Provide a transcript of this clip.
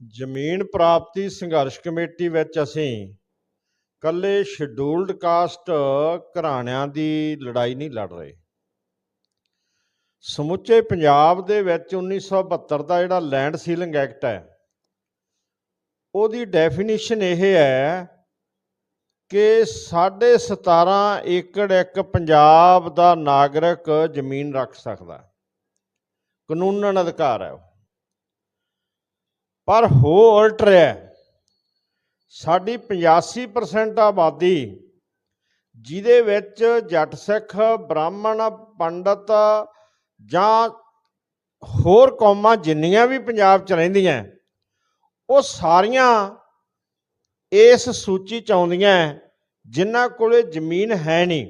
ਜ਼ਮੀਨ ਪ੍ਰਾਪਤੀ ਸੰਘਰਸ਼ ਕਮੇਟੀ ਵਿੱਚ ਅਸੀਂ ਕੱਲੇ ਸ਼ਡਿਊਲਡ ਕਾਸਟ ਘਰਾਣਿਆਂ ਦੀ ਲੜਾਈ ਨਹੀਂ ਲੜ ਰਹੇ ਸਮੁੱਚੇ ਪੰਜਾਬ ਦੇ ਵਿੱਚ 1972 ਦਾ ਜਿਹੜਾ ਲੈਂਡ ਸੀਲਿੰਗ ਐਕਟ ਹੈ, ਉਹਦੀ ਡੈਫੀਨੇਸ਼ਨ ਇਹ ਹੈ ਕਿ 17.5 ਏਕੜ ਇੱਕ ਪੰਜਾਬ ਦਾ ਨਾਗਰਿਕ ਜ਼ਮੀਨ ਰੱਖ ਸਕਦਾ ਹੈ। ਕਾਨੂੰਨਨ ਅਧਿਕਾਰ ਹੈ ਉਹ ਪਰ ਹੋ ਉਲਟ ਰਿਹਾ ਸਾਡੀ 85% ਆਬਾਦੀ, ਜਿਹਦੇ ਵਿੱਚ ਜੱਟ ਸਿੱਖ, ਬ੍ਰਾਹਮਣ, ਪੰਡਤ ਜਾਂ ਹੋਰ ਕੌਮਾਂ ਜਿੰਨੀਆਂ ਵੀ ਪੰਜਾਬ 'ਚ ਰਹਿੰਦੀਆਂ, ਉਹ ਸਾਰੀਆਂ ਇਸ ਸੂਚੀ 'ਚ ਆਉਂਦੀਆਂ, ਜਿਨ੍ਹਾਂ ਕੋਲੇ ਜ਼ਮੀਨ ਹੈ ਨਹੀਂ।